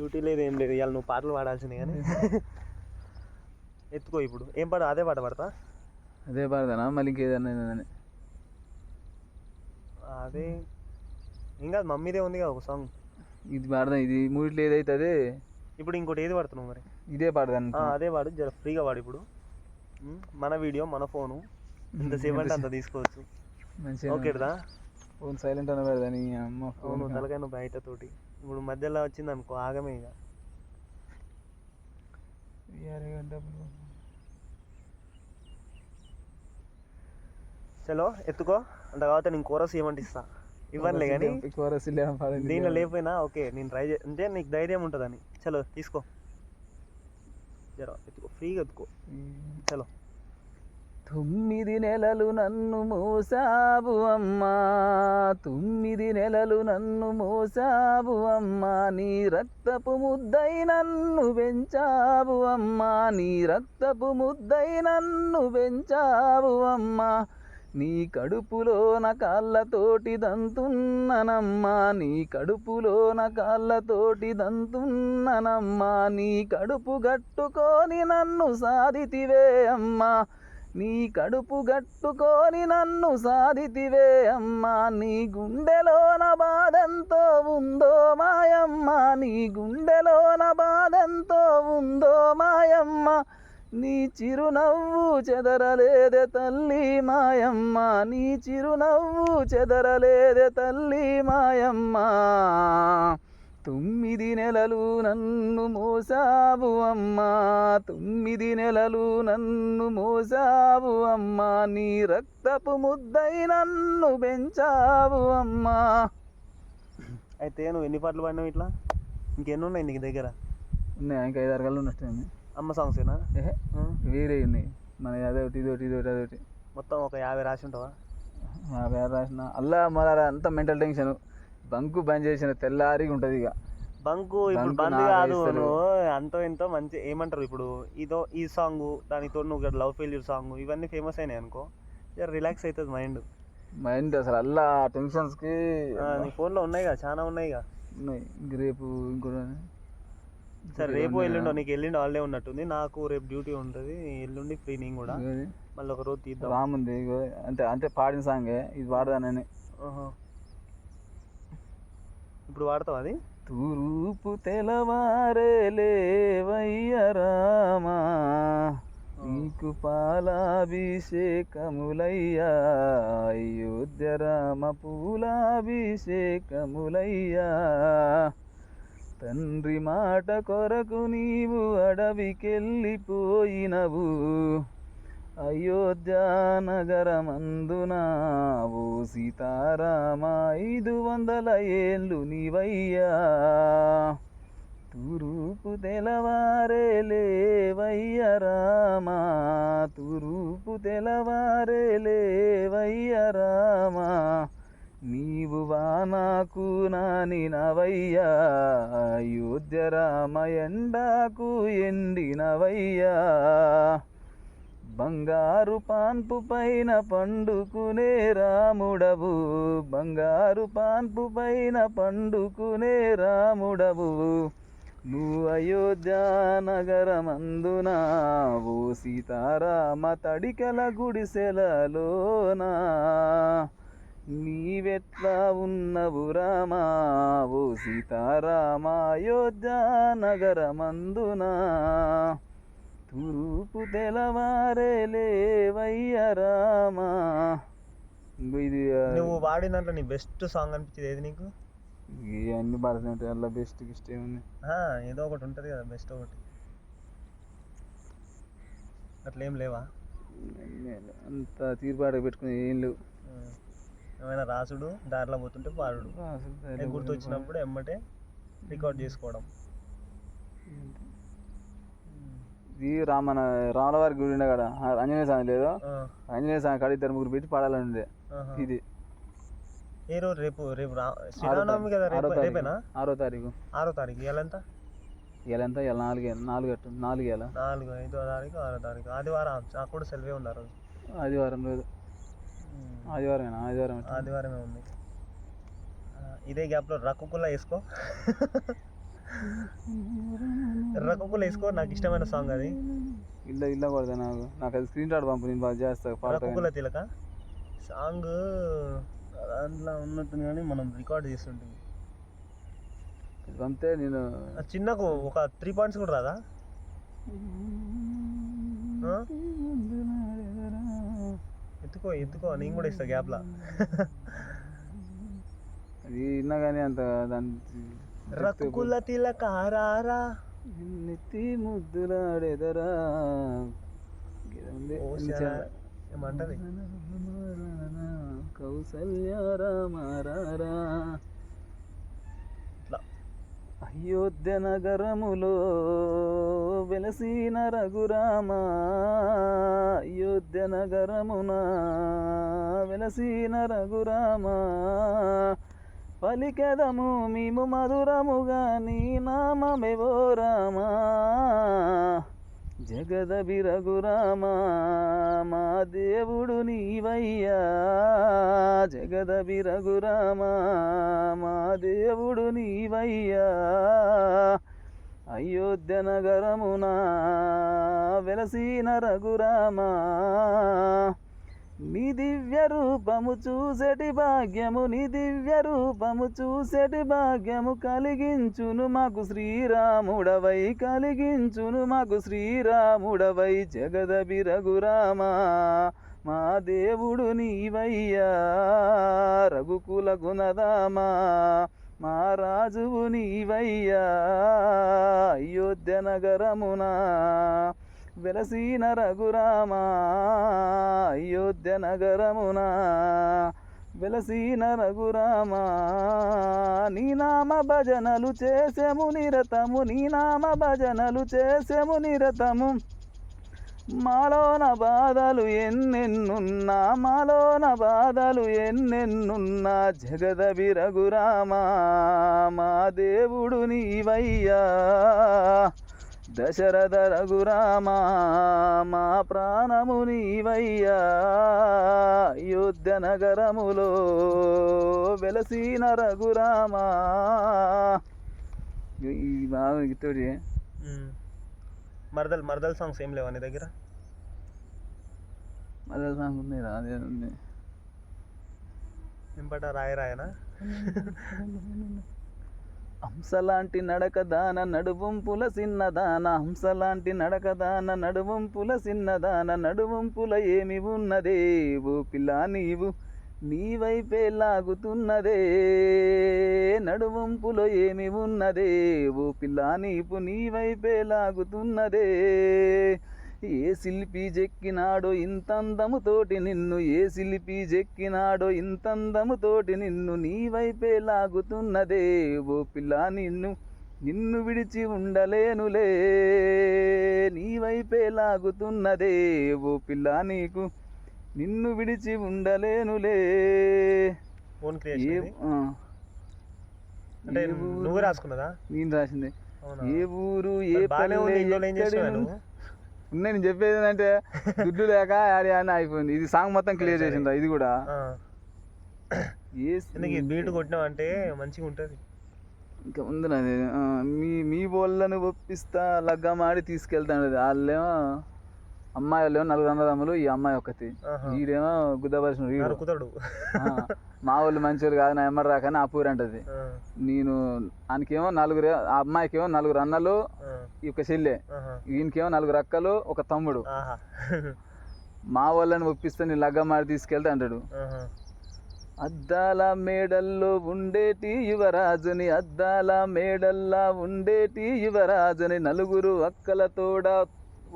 Duty లేదు ఏం లేదు. ఇవాళ నువ్వు పాటలు పాడాల్సింది కానీ. ఎత్తుకో ఇప్పుడు. ఏం పాట అదే పాట పాడతా? అదే పాడదానా మళ్ళీ ఇంకేదన్నా? అదే. ఇంకా మమ్మీదే ఉంది కదా ఒక సాంగ్ ఇది పాడదాం. ఇది మూడిట్లో ఏదైతే అదే ఇప్పుడు ఇంకోటి ఏది పడుతున్నావు మరి? ఇదే పాడదాను అదే వాడు జర ఫ్రీగా వాడు ఇప్పుడు. మన వీడియో మన ఫోను. ఎంతసేపు అంటే అంత తీసుకోవచ్చు. మంచిగా ఓకేదా ఫోన్ సైలెంట్ అని అమ్మ ఫోన్. తలకాయ బయట తోటి. ఇప్పుడు మధ్యలో వచ్చింది అనుకో ఆగమే ఇక. చలో ఎత్తుకో. అంత కాబట్టి నేను కోరస్ ఏమంటే ఇస్తా. ఇవ్వనులే కానీ కోరస్ దీనిలో లేకపోయినా ఓకే నేను ట్రై చే అంటే నీకు ధైర్యం ఉంటుందని. చలో తీసుకో. జర ఎత్తుకో ఫ్రీగా ఎత్తుకో. చలో. తొమ్మిది నెలలు నన్ను మోసాబు అమ్మా తొమ్మిది నెలలు నన్ను మోసాబు అమ్మా నీ రక్తపు ముద్దై నన్ను పెంచావు అమ్మా నీ రక్తపు ముద్దై నన్ను పెంచావు అమ్మా నీ కడుపులోన కాళ్ళతోటి దంతున్ననమ్మా నీ కడుపులోన కాళ్ళతోటి దంతున్ననమ్మా నీ కడుపు గట్టుకొని నన్ను సాధితివే అమ్మా నీ కడుపు గట్టుకొని నన్ను సాధితివే అమ్మా. నీ గుండెలోన బాధంతో ఉందో మాయమ్మ. నీ గుండెలోన బాధంతో ఉందో మాయమ్మ. నీ చిరునవ్వు చెదరలేదే తల్లి మాయమ్మ. నీ చిరునవ్వు చెదరలేదే తల్లి మాయమ్మ. తొమ్మిది నెలలు నన్ను మోసావు అమ్మా తొమ్మిది నెలలు నన్ను మోసావు అమ్మా నీ రక్తపు ముద్దై నన్ను పెంచావు అమ్మా. అయితే నువ్వు ఎన్ని పాటలు పాడినావు ఇట్లా? ఇంకెన్ని ఉన్నాయి నీకు దగ్గర? ఉన్నాయి ఇంకా ఐదారు కళ్ళు ఉన్నట్టుంది అమ్మ సాంగ్సేనా వేరే ఉన్నాయి. మన అదొకటి ఇదొకటి ఇదొకటి అదొకటి. మొత్తం ఒక యాభై రాసి ఉంటావా? మా పేరు రాసిన. అల్లా మొదల అంత మెంటల్ టెన్షన్ బంకు బంద్ చేసిన తెల్లారిగా ఉంటుంది ఇక. బంకు ఇప్పుడు బంద్ కాదు. నువ్వు. అంతో ఎంతో మంచి ఏమంటారు ఇప్పుడు ఇదో ఈ సాంగ్ దానితో నువ్వు లవ్ ఫెయిల్యూర్ సాంగ్ ఇవన్నీ ఫేమస్ అయినాయి అనుకో. రిలాక్స్ అవుతుంది మైండ్ మైండ్ అసలు అల్లా టెన్షన్స్కి నీ ఫోన్లో ఉన్నాయి చాలా ఉన్నాయి ఉన్నాయి. రేపు ఇంకోటి సరే రేపు ఎల్లుండో నీకు ఎల్లుండి హాలిడే ఉన్నట్టుంది. నాకు రేపు డ్యూటీ ఉంటుంది. ఎల్లుండి ఫ్రీ నేను కూడా. మళ్ళీ ఒక రోజు తీద్దాం. రాముంది అంటే అంటే పాడిన సాంగే. ఇది వాడదానని ఆహా. ఇప్పుడు వాడతావు అది? తూరూపు తెలవారే లేవయ్య రామా. నీకు పాలాభిషేకములయ్యా. అయోధ్య రామ పూలాభిషేకములయ్యా. తండ్రి మాట కొరకు నీవు అడవికెళ్ళిపోయినవు. అయోధ్య ఓ సీతారామ ఐదు వందల ఏళ్ళు నీవయ్యా. తూరూపు తెలవారే లేవయ్య రామ. తూరూపు తెలవారే లేవయ్య రామ. నీవు వానాకు నానినవయ్యా. అయోధ్య రామ ఎండాకు ఎండినవయ్యా. బంగారు పాన్పు పైన పండుకునే రాముడవు. బంగారు పాన్పు పైన పండుకునే రాముడవు. నువ్వు అయోధ్య నగరమందున? ఓ సీతారామ తడికల గుడిసెలలోనా నీవెట్లా ఉన్నవు రామా? ఓ సీతారామ అయోధ్య నగరమందునా? తూర్పు తెలవారే లేవయ్య రామా. ఇది నువ్వు వాడిన దాంట్లో నీ బెస్ట్ సాంగ్ అనిపించేది ఏది నీకు? పడుతుంటాయి అలా బెస్ట్ గిస్ట్ ఏముంది? ఏదో ఒకటి ఉంటుంది కదా బెస్ట్ ఒకటి. అట్లా ఏం లేవా? అంత తీర్పాటు పెట్టుకుని ఏం లేవు. ఏమైనా రాసుడు దారిలో పోతుంటే పాడుడు. ఏ గుర్తు వచ్చినప్పుడు ఎమ్మటే రికార్డ్ చేసుకోవడం. ఇది రామన రామలవారి గుడి ఉండే కదా ఆంజనేయ స్వామి లేదు. ఆంజనేయ స్వామి కాడ ఇద్దరు ముగ్గురు పెట్టి పాడాలని ఉండే. ఇది. ఏ రోజు? రేపు రేపు శ్రీరామనవమి కదా రేపేనా? ఆరో తారీఖు. ఆరో తారీఖు. ఇలా ఎంత? ఇలా నాలుగు నాలుగు అట్టు నాలుగు ఇలా నాలుగు ఐదో తారీఖు ఆరో తారీఖు. ఆదివారం నాకు కూడా సెలవే ఉంది ఆ రోజు? ఆదివారం రోజు. ఆదివారమేనా? ఆదివారం? ఆదివారమే ఉంది. ఇదే గ్యాప్లో రక్కుకుల్లా వేసుకో. ఎర్రకొక్కులు వేసుకో నాకు ఇష్టమైన సాంగ్ అది. ఇల్ల ఇల్ల కొడతా నాకు. నాకు అది స్క్రీన్ షాట్ పంపు నేను బాగా చేస్తా ఎర్రకొక్కుల తిలక? సాంగ్ దాంట్లో ఉన్నట్టుంది కానీ మనం రికార్డ్ చేస్తుంటుంది పంపితే నేను చిన్నకు ఒక త్రీ పాయింట్స్ కూడా రాదా? ఎత్తుకో ఎత్తుకో నేను కూడా ఇస్తా గ్యాప్లా అది విన్నా కానీ అంత దాని రక్కుల తిలక రారా నెత్తి ముద్దులాడెదరా. ఇది ఉంది. ఓ ఇది శానా. చాలా- ఏమంటది? కౌసల్య రామారారా ఇట్లా. అయోధ్య నగరములో వెలసిన రఘురామ. అయోధ్య నగరమున వెలసిన రఘురామ. పలికెదము మేము మధురముగా నీ నామమెవో రామా? జగదభి రఘురామ మా దేవుడు నీవయ్యా. జగదభి రఘురామ మా దేవుడు నీవయ్యా. అయోధ్య నగరమునా వెలసిన రఘురామా నీ దివ్య రూపము చూసెటి భాగ్యము నీ దివ్య రూపము చూసెటి భాగ్యము కలిగించును మాకు శ్రీరాముడవై కలిగించును మాకు శ్రీరాముడవై జగదభి రఘురామ. మా దేవుడు నీవయ్యా రఘుకుల గుణదామా. మా రాజువు నీవయ్యా అయోధ్య నగరమునా. వెలసిన రఘురామ అయోధ్య నగరమున? వెలసిన రఘురామ నీ నామ భజనలు చేసెము నిరతము నీ నామ భజనలు చేసెము నిరతము. మాలోన బాధలు ఎన్నెన్నున్నా మాలోన బాధలు ఎన్నెన్నున్నా? జగదవి రఘురామ మా దేవుడు నీవయ్యా. దశరథ రఘురామ మా ప్రాణము నీవయ్యా. అయోధ్య నగరములో వెలసిన రఘురామ. ఈ బాగా ఉమ్. మరదల్ మరదల్ సాంగ్స్ ఏం లేవా నీ దగ్గర? అదే సాంగ్ ఉంది రా, అదే ఉంది. ఇంపట రాయ రాయనా హంసలాంటి నడకదాన నడువంపుల సిన్నదాన హంసలాంటి నడకదాన నడువంపుల సిన్నదాన నడువంపుల ఏమి ఉన్నదే? ఓ పిల్ల నీవు నీవైపే లాగుతున్నదే. నడువంపులో ఏమి ఉన్నదే? ఓ పిల్ల నీపు నీవైపే లాగుతున్నదే. ఏ శిల్పి చెక్కినాడో ఇంతందముతోటి నిన్ను ఏ శిల్పి చెక్కినాడో ఇంతందముతోటి నిన్ను నీ వైపే లాగుతున్నదే. ఓ పిల్ల నిన్ను నిన్ను విడిచి ఉండలేనులే నీ వైపే లాగుతున్నదే. ఓ పిల్ల నీకు నిన్ను విడిచి ఉండలేనులే. అంటే నువ్వే రాసుకున్నదా? నేను రాసింది. ఏ ఊరు ఏ పల్లె ఉన్నాయి నేను చెప్పేది ఏంటంటే దుడ్డు లేక యాడి అని అయిపోయింది. ఇది సాంగ్ మొత్తం క్లియర్. చేసిండ్రా ఇది కూడా. ఏ బీట్ కొట్టినావు అంటే మంచిగా ఉంటుంది. ఇంకా ఉంది నాది మీ మీ వాళ్ళను ఒప్పిస్తా లగ్గమాడి తీసుకెళ్తాను వాళ్ళేమో అమ్మాయి వాళ్ళేమో నలుగురు అన్నదమ్ములు ఈ అమ్మాయి ఒకటి. ఆహా. వీడేమో గుద్దపరిచిన వీడు. నరుకుతాడు ఆ, మా వాళ్ళు మంచివాళ్ళు కాదు నా ఎమ్మడి రాకని ఆ పూరి అంటది. నేను ఆయనకేమో నలుగురు ఆ అమ్మాయికేమో నలుగురు అన్నలు ఈ ఒక చెల్లె. ఈయనకేమో నలుగురు అక్కలు ఒక తమ్ముడు. మా వాళ్ళని ఒప్పిస్తే నేను లగ్గమాడి తీసుకెళ్తా అంటాడు. అద్దాల మేడల్లో ఉండేటి యువరాజుని అద్దాల మేడల్లా ఉండేటి యువరాజుని నలుగురు అక్కల తోడ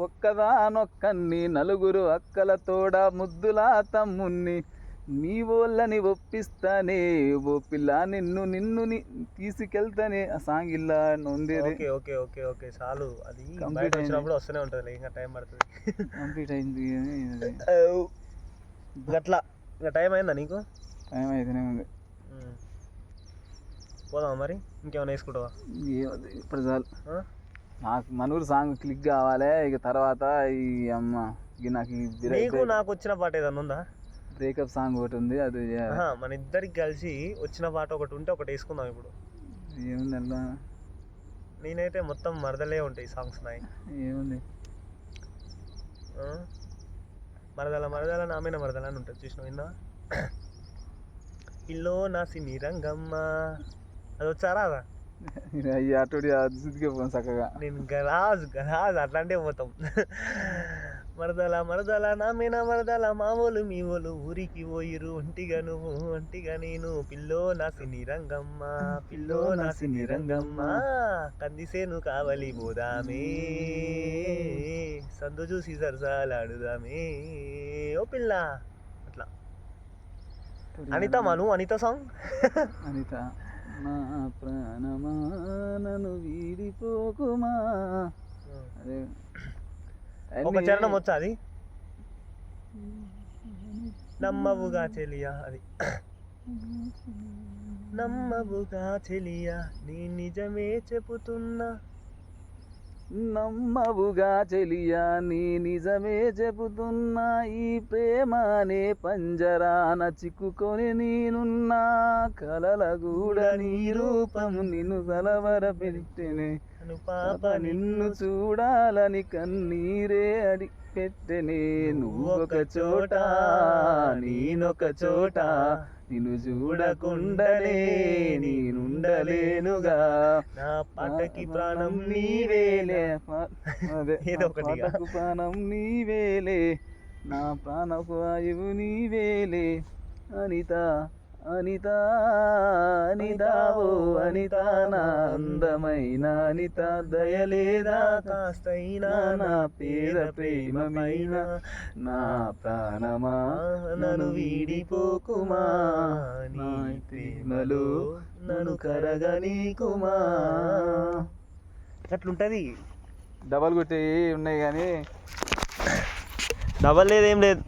ఒక్కదానొక్కన్ని నలుగురు అక్కల తోడ ముద్దులా తమ్ముణ్ణి. నీ వాళ్ళని ఒప్పిస్తానే ఓ పిల్ల నిన్ను నిన్ను తీసుకెళ్తానే. ఆ సాంగ్ ఇలా ఉండేది ఓకే ఓకే ఓకే ఓకే చాలు. అది అయింది. వచ్చినప్పుడు వస్తూనే ఉంటుంది ఇంకా టైం పడుతుంది. కంప్లీట్ అయింది. గట్లా. ఇంకా టైం అయిందా నీకు? టైం అయితేనే ఉంది. పోదామా మరి? ఇంకేమైనా వేసుకుంటావా? ఇప్పుడు చాలు? నాకు మనూరు సాంగ్ క్లిక్ కావాలి ఇక తర్వాత ఈ అమ్మ ఇక నాకు నీకు నాకు వచ్చిన పాట ఏదన్నా ఉందా? బ్రేకప్ సాంగ్ ఒకటి ఉంది అది మన ఇద్దరికి కలిసి వచ్చిన పాట ఒకటి ఉంటే ఒకటి వేసుకుందాం ఇప్పుడు. ఏముంది అలా నేనైతే మొత్తం మరదలే ఉంటాయి సాంగ్స్ నాయి. ఏముంది? మరదల మరదల నామైన మరదల అని ఉంటుంది చూసినావు విన్నా? ఇల్లో నా సిమి రంగమ్మ. అది వచ్చారా అదా అయ్యి అటు పోను చక్కగా. నేను గరాజ్ గరాజ్ అట్లాంటివి పోతాం. మరదల మరదల నామిన మరదల మామూలు మీ ఓలు ఊరికి పోయిరు ఒంటిగా నువ్వు ఒంటిగా నేను. పిల్లో నా సిని రంగమ్మ పిల్లో నా సిని రంగమ్మ. కందిసేను కావలి పోదామే. సందు చూసి సరసాలాడుదామే. ఓ పిల్ల. అట్లా. అనిత మను అనిత సాంగ్. అనిత. నా ప్రాణమా నన్ను వీడిపోకుమా? అదే. ఒక చరణం వచ్చా అది? నమ్మవుగా చెలియా అది. నమ్మవుగా చెలియా నీ నిజమే చెబుతున్నా. నమ్మవుగా చెలియా నీ నిజమే చెబుతున్నా ఈ ప్రేమనే పంజరాన చిక్కుకొని నేనున్నా. కలల గూడ నీ రూపం నిన్ను కలవర పెట్టినే పాప నిన్ను చూడాలని కన్నీరే అడి పెట్టెనే నువ్వొక చోట నేనొక చోట. నిన్ను చూడకుండలే నేనుండలేనుగా. నా పాటకి ప్రాణం నీవేలే. అదే. పాటకు ప్రాణం నీవేలే. నా ప్రాణపు వాయువు నీవేలే. అనిత అనిత అనిత ఓ అనిత నా అందమైన అనిత దయలేదా కాస్తైనా నా పేద ప్రేమమైన నా ప్రాణమా నన్ను వీడిపోకుమా నీ ప్రేమలో నన్ను కరగనీకుమా. అట్లుంటది. డబల్ కొట్టి ఉన్నాయి కానీ డబల్ లేదు లేదు.